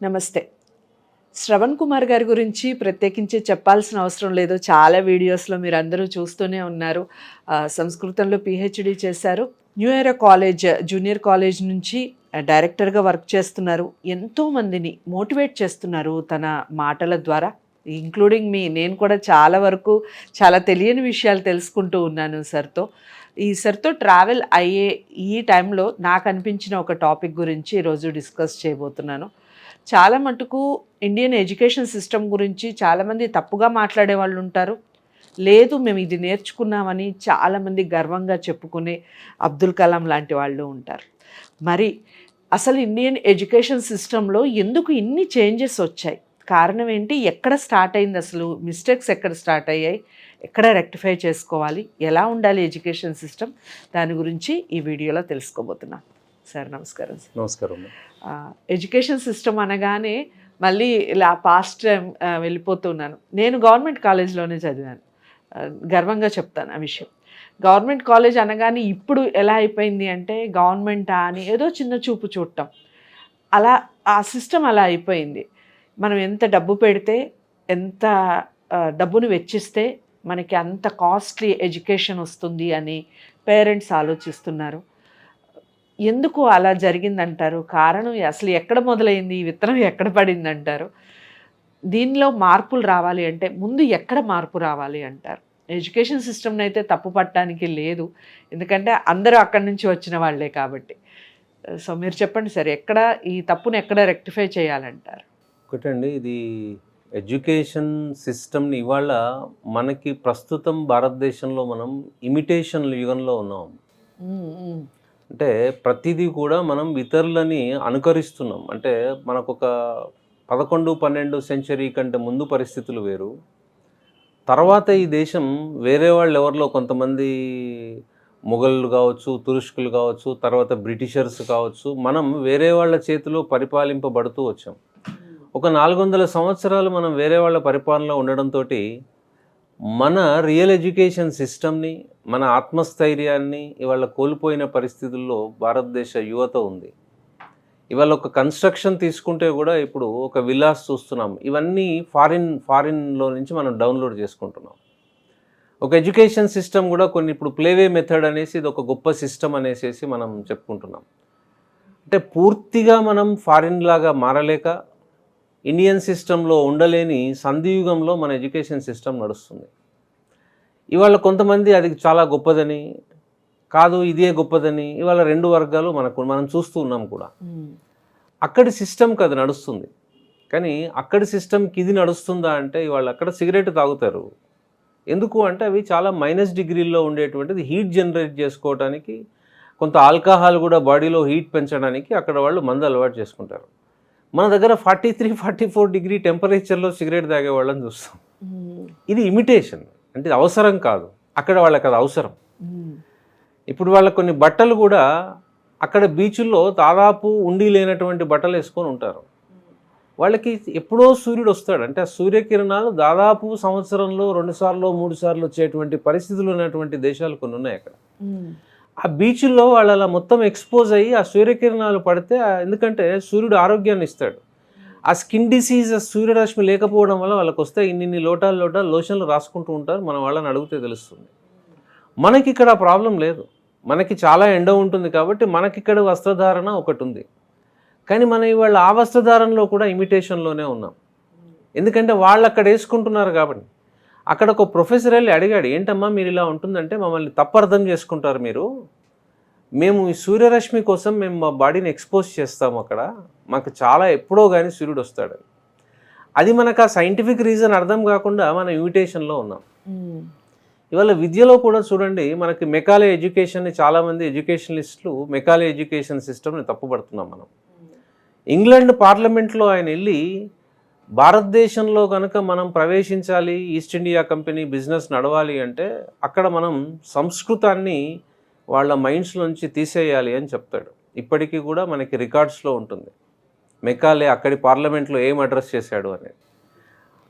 నమస్తే. శ్రవణ్ కుమార్ గారి గురించి ప్రత్యేకించి చెప్పాల్సిన అవసరం లేదు. చాలా వీడియోస్లో మీరు అందరూ చూస్తూనే ఉన్నారు. సంస్కృతంలో పిహెచ్డి చేశారు. New year college junior college నుంచి డైరెక్టర్గా వర్క్ చేస్తున్నారు. ఎంతోమందిని మోటివేట్ చేస్తున్నారు తన మాటల ద్వారా. ఇంక్లూడింగ్ మీ నేను కూడా చాలా వరకు చాలా తెలియని విషయాలు తెలుసుకుంటూ ఉన్నాను సార్తో. ఈ సార్తో ట్రావెల్ అయ్యే ఈ టైంలో నాకు అనిపించిన ఒక టాపిక్ గురించి ఈరోజు డిస్కస్ చేయబోతున్నాను. చాలా మటుకు ఇండియన్ ఎడ్యుకేషన్ సిస్టమ్ గురించి చాలామంది తప్పుగా మాట్లాడే వాళ్ళు ఉంటారు. లేదు మేము ఇది నేర్చుకున్నామని చాలామంది గర్వంగా చెప్పుకునే అబ్దుల్ కలాం లాంటి వాళ్ళు ఉంటారు. మరి అసలు ఇండియన్ ఎడ్యుకేషన్ సిస్టంలో ఎందుకు ఇన్ని చేంజెస్ వచ్చాయి? కారణం ఏంటి? ఎక్కడ స్టార్ట్ అయింది అసలు? మిస్టేక్స్ ఎక్కడ స్టార్ట్ అయ్యాయి? ఎక్కడ రెక్టిఫై చేసుకోవాలి? ఎలా ఉండాలి ఎడ్యుకేషన్ సిస్టమ్ దాని గురించి ఈ వీడియోలో తెలుసుకోబోతున్నాం. సార్ నమస్కారం సార్. నమస్కారం ఎడ్యుకేషన్ సిస్టమ్ అనగానే మళ్ళీ ఇలా పాస్ట్ టైం వెళ్ళిపోతున్నాను. నేను గవర్నమెంట్ కాలేజ్లోనే చదివాను. గర్వంగా చెప్తాను ఆ విషయం. గవర్నమెంట్ కాలేజ్ అనగానే ఇప్పుడు ఎలా అయిపోయింది అంటే గవర్నమెంటా అని ఏదో చిన్న చూపు చూడటం. అలా ఆ సిస్టమ్ అలా అయిపోయింది. మనం ఎంత డబ్బు పెడితే ఎంత డబ్బును వెచ్చిస్తే మనకి అంత కాస్ట్లీ ఎడ్యుకేషన్ వస్తుంది అని పేరెంట్స్ ఆలోచిస్తున్నారు. ఎందుకు అలా జరిగిందంటారు? కారణం అసలు ఎక్కడ మొదలైంది? ఈ విత్తనం ఎక్కడ పడింది అంటారు దీనిలో మార్పులు రావాలి అంటే ముందు ఎక్కడ మార్పు రావాలి అంటారు. ఎడ్యుకేషన్ సిస్టమ్ని అయితే తప్పు పట్టడానికి లేదు. ఎందుకంటే అందరూ అక్కడి నుంచి వచ్చిన వాళ్ళే కాబట్టి. సో మీరు చెప్పండి సార్ ఎక్కడ ఈ తప్పును ఎక్కడ రెక్టిఫై చేయాలంటారు? ఒకటండి ఇది ఎడ్యుకేషన్ సిస్టమ్ని ఇవాళ మనకి ప్రస్తుతం భారతదేశంలో మనం ఇమిటేషన్ యుగంలో ఉన్నాం. అంటే ప్రతిదీ కూడా మనం ఇతరులని అనుకరిస్తున్నాం. అంటే మనకు ఒక పదకొండు పన్నెండు సెంచరీ కంటే ముందు పరిస్థితులు వేరు. తర్వాత ఈ దేశం వేరే వాళ్ళు ఎవరిలో? కొంతమంది మొఘళ్ళు కావచ్చు తురుష్కులు కావచ్చు తర్వాత బ్రిటిషర్స్ కావచ్చు మనం వేరే వాళ్ళ చేతిలో పరిపాలింపబడుతూ వచ్చాం. ఒక నాలుగు వందల సంవత్సరాలు మనం వేరే వాళ్ళ పరిపాలనలో ఉండడంతో మన రియల్ ఎడ్యుకేషన్ సిస్టమ్ని మన ఆత్మస్థైర్యాన్ని ఇవాళ కోల్పోయిన పరిస్థితుల్లో భారతదేశ యువత ఉంది. ఇవాళ ఒక కన్స్ట్రక్షన్ తీసుకుంటే కూడా ఇప్పుడు ఒక విలాస్ చూస్తున్నాం. ఇవన్నీ ఫారిన్ ఫారిన్లో నుంచి మనం డౌన్లోడ్ చేసుకుంటున్నాం. ఒక ఎడ్యుకేషన్ సిస్టమ్ కూడా కొన్ని ఇప్పుడు ప్లేవే మెథడ్ అనేసి ఇది ఒక గొప్ప సిస్టమ్ అనేసి మనం చెప్పుకుంటున్నాం. అంటే పూర్తిగా మనం ఫారిన్ లాగా మారలేక ఇండియన్ సిస్టంలో ఉండలేని సంధియుగంలో మన ఎడ్యుకేషన్ సిస్టమ్ నడుస్తుంది. ఇవాళ కొంతమంది అది చాలా గొప్పదని కాదు ఇదే గొప్పదని ఇవాళ రెండు వర్గాలు మనకు మనం చూస్తూ ఉన్నాం కూడా. అక్కడి సిస్టమ్కి అది నడుస్తుంది. కానీ అక్కడి సిస్టమ్కి ఇది నడుస్తుందా అంటే ఇవాళ అక్కడ సిగరెట్ తాగుతారు. ఎందుకు అంటే అవి చాలా మైనస్ డిగ్రీల్లో ఉండేటువంటిది హీట్ జనరేట్ చేసుకోవడానికి కొంత ఆల్కహాల్ కూడా బాడీలో హీట్ పెంచడానికి అక్కడ వాళ్ళు మందు అలవాటు చేసుకుంటారు. మన దగ్గర forty three forty four degree టెంపరేచర్లో cigarette తాగే వాళ్ళని చూస్తాం. ఇది ఇమిటేషన్ అంటే అవసరం కాదు. అక్కడ వాళ్ళకి అది అవసరం. ఇప్పుడు వాళ్ళ కొన్ని బట్టలు కూడా అక్కడ బీచ్ల్లో దాదాపు ఉండి లేనటువంటి బట్టలు వేసుకొని ఉంటారు. వాళ్ళకి ఎప్పుడో సూర్యుడు వస్తాడు. అంటే ఆ సూర్యకిరణాలు దాదాపు సంవత్సరంలో రెండు సార్లు మూడు సార్లు వచ్చేటువంటి పరిస్థితులు ఉన్నటువంటి దేశాలు కొన్ని ఉన్నాయి అక్కడ. ఆ బీచ్ల్లో వాళ్ళు అలా మొత్తం ఎక్స్పోజ్ అయ్యి ఆ సూర్యకిరణాలు పడితే ఆ- ఎందుకంటే సూర్యుడు ఆరోగ్యాన్ని ఇస్తాడు. ఆ స్కిన్ డిసీజ్ సూర్యరశ్మి లేకపోవడం వల్ల వాళ్ళకి వస్తే ఇన్ని లోటాలు లోటాలు లోషన్లు రాసుకుంటూ ఉంటారు. మన వాళ్ళని అడిగితే తెలుస్తుంది. మనకి ఇక్కడ ప్రాబ్లం లేదు. మనకి చాలా ఎండ ఉంటుంది కాబట్టి మనకి ఇక్కడ వస్త్రధారణ ఒకటి ఉంది కానీ మనం ఇవాళ ఆ వస్త్రధారణలో కూడా ఇమిటేషన్లోనే ఉన్నాం. ఎందుకంటే వాళ్ళు అక్కడ వేసుకుంటున్నారు కాబట్టి. అక్కడ ఒక ప్రొఫెసర్ వెళ్ళి అడిగాడు ఏంటమ్మా మీరు ఇలా ఉంటుందంటే మమ్మల్ని తప్పు అర్థం చేసుకుంటారు మీరు. మేము ఈ సూర్యరశ్మి కోసం మేము మా బాడీని ఎక్స్పోజ్ చేస్తాము అక్కడ. మాకు చాలా ఎప్పుడో కానీ సూర్యుడు వస్తాడు. అది మనకు ఆ సైంటిఫిక్ రీజన్ అర్థం కాకుండా మనం ఇమిటేషన్లో ఉన్నాం. ఇవాళ విద్యలో కూడా చూడండి మనకి మెకాలే ఎడ్యుకేషన్ని చాలామంది ఎడ్యుకేషనలిస్టులు మెకాలే ఎడ్యుకేషన్ సిస్టమ్ని తప్పుపడుతున్నాం మనం. ఇంగ్లాండ్ పార్లమెంట్లో ఆయన వెళ్ళి భారతదేశంలో కనుక మనం ప్రవేశించాలి ఈస్ట్ ఇండియా కంపెనీ బిజినెస్ నడవాలి అంటే అక్కడ మనం సంస్కృతాన్ని వాళ్ళ మైండ్స్లోంచి తీసేయాలి అని చెప్తాడు. ఇప్పటికీ కూడా మనకి రికార్డ్స్లో ఉంటుంది. మెకాలే అక్కడి పార్లమెంట్లో ఏం అడ్రస్ చేశాడు అనేది.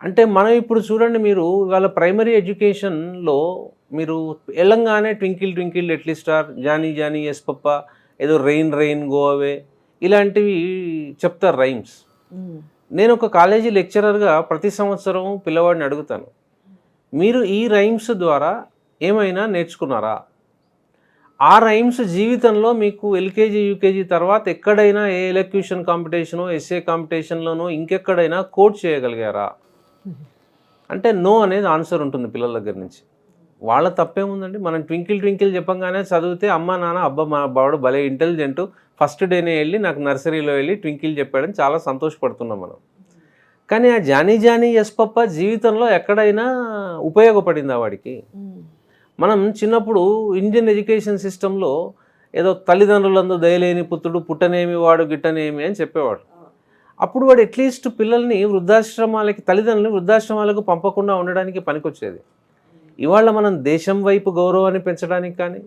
అంటే మనం ఇప్పుడు చూడండి మీరు ఇవాళ ప్రైమరీ ఎడ్యుకేషన్లో మీరు ఎలంగానే twinkle twinkle little star Johnny Johnny yes papa ఏదో రెయిన్ రెయిన్ గో అవే ఇలాంటివి చెప్తారు రైమ్స్. నేను ఒక కాలేజీ లెక్చరర్గా ప్రతి సంవత్సరం పిల్లవాడిని అడుగుతాను. మీరు ఈ రైమ్స్ ద్వారా ఏమైనా నేర్చుకున్నారా? ఆ రైమ్స్ జీవితంలో మీకు ఎల్కేజీ యూకేజీ తర్వాత ఎక్కడైనా ఏ ఎలక్యూషన్ కాంపిటీషనో ఎస్ఏ కాంపిటీషన్లోనో ఇంకెక్కడైనా కోట్ చేయగలిగారా? అంటే నో అనేది ఆన్సర్ ఉంటుంది పిల్లల దగ్గర నుంచి. వాళ్ళ తప్పేముందండి? మనం ట్వింకిల్ ట్వింకిల్ చెప్పంగానే చదివితే అమ్మ నాన్న అబ్బా మా బావాడు భలే ఇంటెలిజెంట్ ఫస్ట్ డేనే వెళ్ళి నాకు నర్సరీలో వెళ్ళి ట్వింకిల్ చెప్పాడని చాలా సంతోషపడుతున్నాం మనం. కానీ ఆ జానీ జానీ ఎస్ పప్ప జీవితంలో ఎక్కడైనా ఉపయోగపడిందా వాడికి. మనం చిన్నప్పుడు ఇండియన్ ఎడ్యుకేషన్ సిస్టంలో ఏదో తల్లిదండ్రులందు దయలేని పుత్రుడు పుట్టనేమి వాడు గిట్టనేమి అని చెప్పేవాడు అప్పుడు వాడు అట్లీస్ట్ పిల్లల్ని వృద్ధాశ్రమాలకి తల్లిదండ్రులు వృద్ధాశ్రమాలకు పంపకుండా ఉండడానికి పనికొచ్చేది. ఇవాళ మనం దేశం వైపు గౌరవాన్ని పెంచడానికి కానీ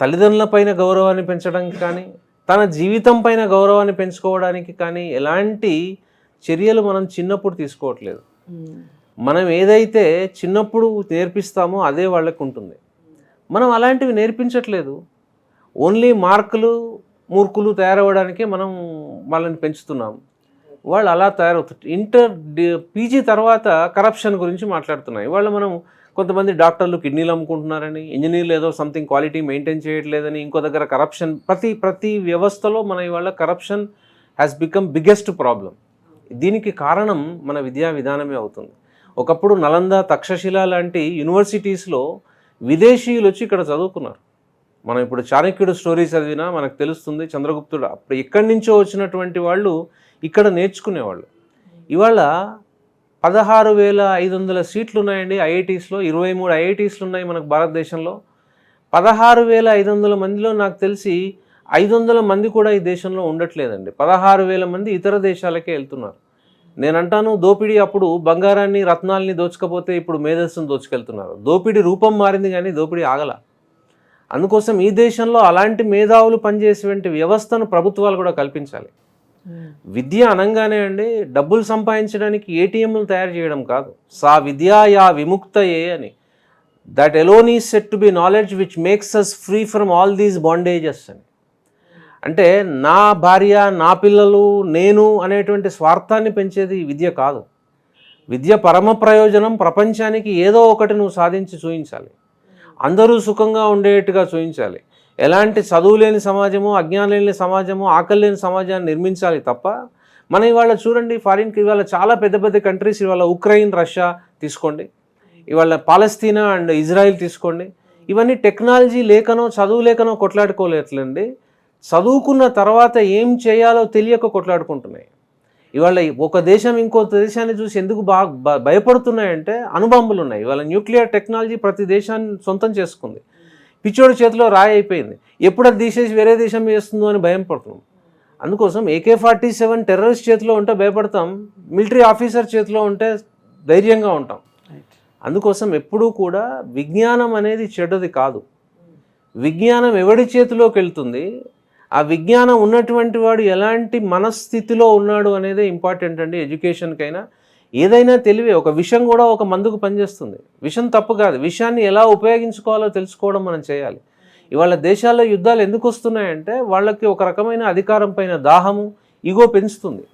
తల్లిదండ్రుల పైన గౌరవాన్ని పెంచడానికి కానీ తన జీవితం పైన గౌరవాన్ని పెంచుకోవడానికి కానీ ఎలాంటి చర్యలు మనం చిన్నప్పుడు తీసుకోవట్లేదు. మనం ఏదైతే చిన్నప్పుడు నేర్పిస్తామో అదే వాళ్ళకు ఉంటుంది. మనం అలాంటివి నేర్పించట్లేదు. ఓన్లీ మార్కులు మూర్ఖులు తయారవ్వడానికే మనం వాళ్ళని పెంచుతున్నాం. వాళ్ళు అలా తయారవుతారు ఇంటర్ పీజీ తర్వాత కరప్షన్ గురించి మాట్లాడుతున్నాయి. ఇవాళ మనం కొంతమంది డాక్టర్లు కిడ్నీలు అమ్ముకుంటున్నారని ఇంజనీర్లు ఏదో సంథింగ్ క్వాలిటీ మెయింటైన్ చేయట్లేదని ఇంకో దగ్గర కరప్షన్ ప్రతి ప్రతి వ్యవస్థలో మన ఇవాళ corruption has become biggest problem దీనికి కారణం మన విద్యా విధానమే అవుతుంది. ఒకప్పుడు నలంద తక్షశిల లాంటి యూనివర్సిటీస్లో విదేశీయులు వచ్చి ఇక్కడ చదువుకున్నారు. మనం ఇప్పుడు చాణక్యుడు స్టోరీ చదివినా మనకు తెలుస్తుంది చంద్రగుప్తుడు అప్పుడు ఎక్కడి నుంచో వచ్చినటువంటి వాళ్ళు ఇక్కడ నేర్చుకునేవాళ్ళు. ఇవాళ పదహారు వేల ఐదు వందల సీట్లు ఉన్నాయండి ఐఐటీస్లో. ఇరవై మూడు ఐఐటీస్లు ఉన్నాయి మనకు భారతదేశంలో. పదహారు వేల ఐదు వందల మందిలో నాకు తెలిసి ఐదు వందల మంది కూడా ఈ దేశంలో ఉండట్లేదండి. పదహారు వేల మంది ఇతర దేశాలకే వెళ్తున్నారు. నేను అంటాను దోపిడీ అప్పుడు బంగారాన్ని రత్నాల్ని దోచుకపోతే ఇప్పుడు మేధస్సును దోచుకెళ్తున్నారు. దోపిడీ రూపం మారింది కానీ దోపిడీ ఆగల. అందుకోసం ఈ దేశంలో అలాంటి మేధావులు పనిచేసేటువంటి వ్యవస్థను ప్రభుత్వాలు కూడా కల్పించాలి. విద్య అనగానే అండి డబ్బులు సంపాదించడానికి ఏటీఎంలు తయారు చేయడం కాదు. సా విద్యా యా విముక్తయే అని. That alone said to be knowledge which makes us free from all these bondages అని. అంటే నా భార్య నా పిల్లలు నేను అనేటువంటి స్వార్థాన్ని పెంచేది విద్య కాదు. విద్య పరమ ప్రయోజనం ప్రపంచానికి ఏదో ఒకటి నువ్వు సాధించి చూపించాలి అందరూ సుఖంగా ఉండేట్టుగా చూపించాలి ఎలాంటి చదువు లేని సమాజము అజ్ఞానం లేని సమాజము ఆకలి లేని సమాజాన్ని నిర్మించాలి తప్ప మన ఇవాళ చూడండి ఫారిన్కి ఇవాళ చాలా పెద్ద పెద్ద కంట్రీస్ ఇవాళ ఉక్రెయిన్ రష్యా తీసుకోండి. ఇవాళ పాలస్తీనా అండ్ ఇజ్రాయిల్ తీసుకోండి. ఇవన్నీ టెక్నాలజీ లేకనో చదువు లేకనో కొట్లాడుకోలేట్లండి. చదువుకున్న తర్వాత ఏం చేయాలో తెలియక కొట్లాడుకుంటున్నాయి. ఇవాళ ఒక దేశం ఇంకో దేశాన్ని చూసి ఎందుకు బాగా భ- భయపడుతున్నాయంటే అనుబంబులు ఉన్నాయి. ఇవాళ న్యూక్లియర్ టెక్నాలజీ ప్రతి దేశాన్ని సొంతం చేసుకుంది. పిచ్చోడి చేతిలో రాయి అయిపోయింది. ఎప్పుడు అది తీసేసి వేరే దేశం చేస్తుందో అని భయం పడుతున్నాం. అందుకోసం ఏకే ఫార్టీ సెవెన్ టెర్రరిస్ట్ చేతిలో ఉంటే భయపడతాం. మిలిటరీ ఆఫీసర్ చేతిలో ఉంటే ధైర్యంగా ఉంటాం. అందుకోసం ఎప్పుడూ కూడా విజ్ఞానం అనేది చెడ్డది కాదు. విజ్ఞానం ఎవడి చేతిలోకి వెళ్తుంది? ఆ విజ్ఞానం ఉన్నటువంటి వాడు ఎలాంటి మనస్థితిలో ఉన్నాడు అనేదే ఇంపార్టెంట్ అండి. ఎడ్యుకేషన్కైనా ఏదైనా తెలివే ఒక విషం కూడా ఒక మందుకు పనిచేస్తుంది. విషం తప్పు కాదు. విషయాన్ని ఎలా ఉపయోగించుకోవాలో తెలుసుకోవడం మనం చేయాలి. ఇవాళ దేశాల్లో యుద్ధాలు ఎందుకు వస్తున్నాయంటే వాళ్ళకి ఒక రకమైన అధికారం పైన దాహము ఇగో పెంచుతుంది.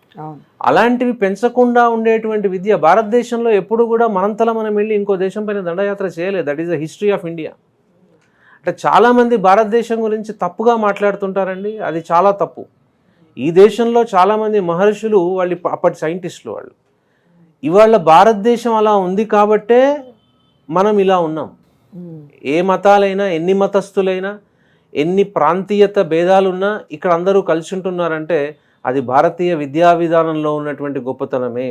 అలాంటివి పెంచకుండా ఉండేటువంటి విద్య భారతదేశంలో ఎప్పుడు కూడా మనంతల మనం వెళ్ళి ఇంకో దేశం పైన దండయాత్ర చేయలేదు. That is the history of India అంటే చాలామంది భారతదేశం గురించి తప్పుగా మాట్లాడుతుంటారండి. అది చాలా తప్పు. ఈ దేశంలో చాలామంది మహర్షులు వాళ్ళు అప్పటి సైంటిస్టులు వాళ్ళు. ఇవాళ భారతదేశం అలా ఉంది కాబట్టే మనం ఇలా ఉన్నాం. ఏ మతాలైనా ఎన్ని మతస్థులైనా ఎన్ని ప్రాంతీయత భేదాలున్నా ఇక్కడ అందరూ కలిసి ఉంటున్నారంటే అది భారతీయ విద్యా విధానంలో ఉన్నటువంటి గొప్పతనమే.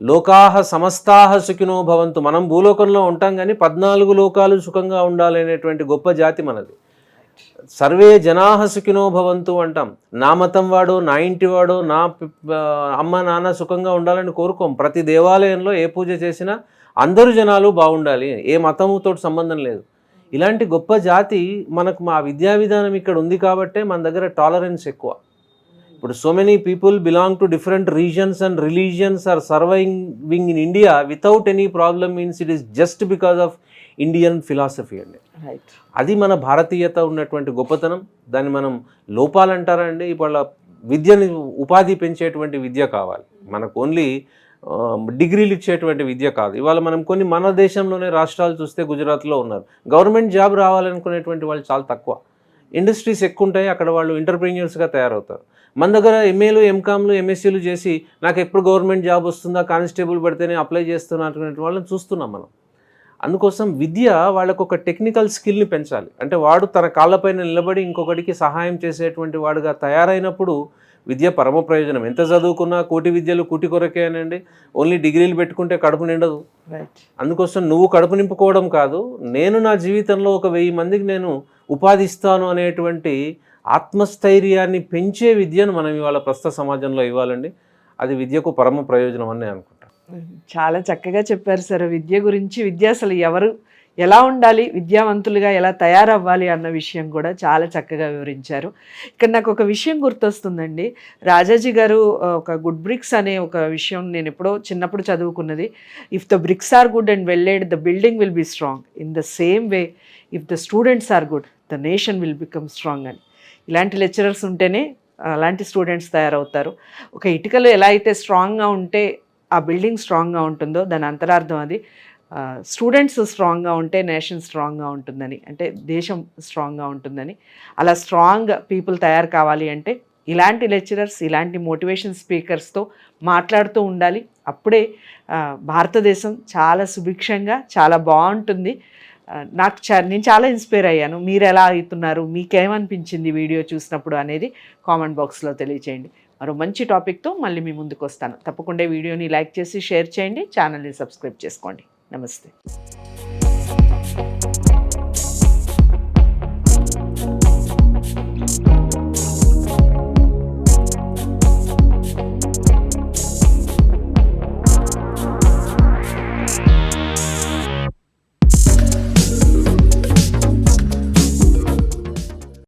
లోకాహ సమస్తాహ సుఖినో భవంతు. మనం భూలోకంలో ఉంటాం కానీ పద్నాలుగు లోకాలు సుఖంగా ఉండాలనేటువంటి గొప్ప జాతి మనది. సర్వే జనాహ సుఖినో భవంతు అంటాం. నా మతం వాడు నా ఇంటి వాడు నా అమ్మ నాన్న సుఖంగా ఉండాలని కోరుకోం. ప్రతి దేవాలయంలో ఏ పూజ చేసినా అందరు జనాలు బాగుండాలి. ఏ మతముతో సంబంధం లేదు. ఇలాంటి గొప్ప జాతి మనకు మా విద్యా విధానం ఇక్కడ ఉంది కాబట్టే మన దగ్గర టాలరెన్స్ ఎక్కువ. ఇప్పుడు so many people belong to different reasons and religions are surviving in India without any problem means it is just because of Indian philosophy అండి. రైట్ అది మన భారతీయత ఉన్నటువంటి గొప్పతనం దాన్ని మనం లోపాలంటారా అండి? ఇవాళ విద్యని ఉపాధి పెంచేటువంటి విద్య కావాలి. మనకు ఓన్లీ డిగ్రీలు ఇచ్చేటువంటి విద్య కాదు. ఇవాళ మనం కొన్ని మన దేశంలోనే రాష్ట్రాలు చూస్తే గుజరాత్లో ఉన్నారు. గవర్నమెంట్ జాబ్ రావాలనుకునేటువంటి వాళ్ళు చాలా తక్కువ. ఇండస్ట్రీస్ ఎక్కువ ఉంటాయి అక్కడ వాళ్ళు ఎంటర్ప్రీనియర్స్గా తయారవుతారు. మన దగ్గర ఎంఏలు ఎంకామ్లు ఎంఎస్సీలు చేసి నాకు ఎప్పుడు గవర్నమెంట్ జాబ్ వస్తుందా కానిస్టేబుల్ పడితేనే అప్లై చేస్తున్నటువంటి వాళ్ళని చూస్తున్నాం మనం. అందుకోసం విద్య వాళ్ళకు ఒక టెక్నికల్ స్కిల్ని పెంచాలి. అంటే వాడు తన కాళ్ళపైన నిలబడి ఇంకొకటికి సహాయం చేసేటువంటి వాడుగా తయారైనప్పుడు విద్య పరమ ప్రయోజనం. ఎంత చదువుకున్నా కోటి విద్యలు కూటి కొరకేనండి ఓన్లీ డిగ్రీలు పెట్టుకుంటే కడుపు నిండదు. రైట్ అందుకోసం నువ్వు కడుపు నింపుకోవడం కాదు నేను నా జీవితంలో ఒక వెయ్యి మందికి నేను ఉపాధి ఇస్తాను అనేటువంటి ఆత్మస్థైర్యాన్ని పెంచే విద్యను మనం ఇవాళ ప్రస్తుత సమాజంలో ఇవ్వాలండి. అది విద్యకు పరమ ప్రయోజనం అని నేను అనుకుంటాను చాలా చక్కగా చెప్పారు సార్. విద్య గురించి విద్య అసలు ఎవరు ఎలా ఉండాలి విద్యావంతులుగా ఎలా తయారవ్వాలి అన్న విషయం కూడా చాలా చక్కగా వివరించారు. ఇక్కడ నాకు ఒక విషయం గుర్తొస్తుందండి. రాజాజీ గారు ఒక గుడ్ బ్రిక్స్ అనే ఒక విషయం నేను ఎప్పుడో చిన్నప్పుడు చదువుకున్నది. If the bricks are good and well laid the building will be strong in the same way if the students are good the nation will become strong అని. ఇలాంటి లెక్చరర్స్ ఉంటేనే అలాంటి స్టూడెంట్స్ తయారవుతారు. ఒక ఇటుకలు ఎలా అయితే స్ట్రాంగ్గా ఉంటే ఆ బిల్డింగ్ స్ట్రాంగ్గా ఉంటుందో దాని అంతరార్థం అది. స్టూడెంట్స్ స్ట్రాంగ్గా ఉంటే నేషన్ స్ట్రాంగ్గా ఉంటుందని అంటే దేశం స్ట్రాంగ్గా ఉంటుందని. అలా స్ట్రాంగ్ పీపుల్ తయారు కావాలి అంటే ఇలాంటి లెక్చరర్స్ ఇలాంటి మోటివేషన్ స్పీకర్స్తో మాట్లాడుతూ ఉండాలి. అప్పుడే భారతదేశం చాలా సుభిక్షంగా చాలా బాగుంటుంది. నాకు చా నేను చాలా ఇన్స్పైర్ అయ్యాను. మీరు ఎలా అవుతున్నారు? మీకేమనిపించింది వీడియో చూసినప్పుడు అనేది కామెంట్ బాక్స్లో తెలియచేయండి. మరో మంచి టాపిక్తో మళ్ళీ మీ ముందుకు వస్తాను తప్పకుండా వీడియోని లైక్ చేసి షేర్ చేయండి ఛానల్ని సబ్స్క్రైబ్ చేసుకోండి. నమస్తే.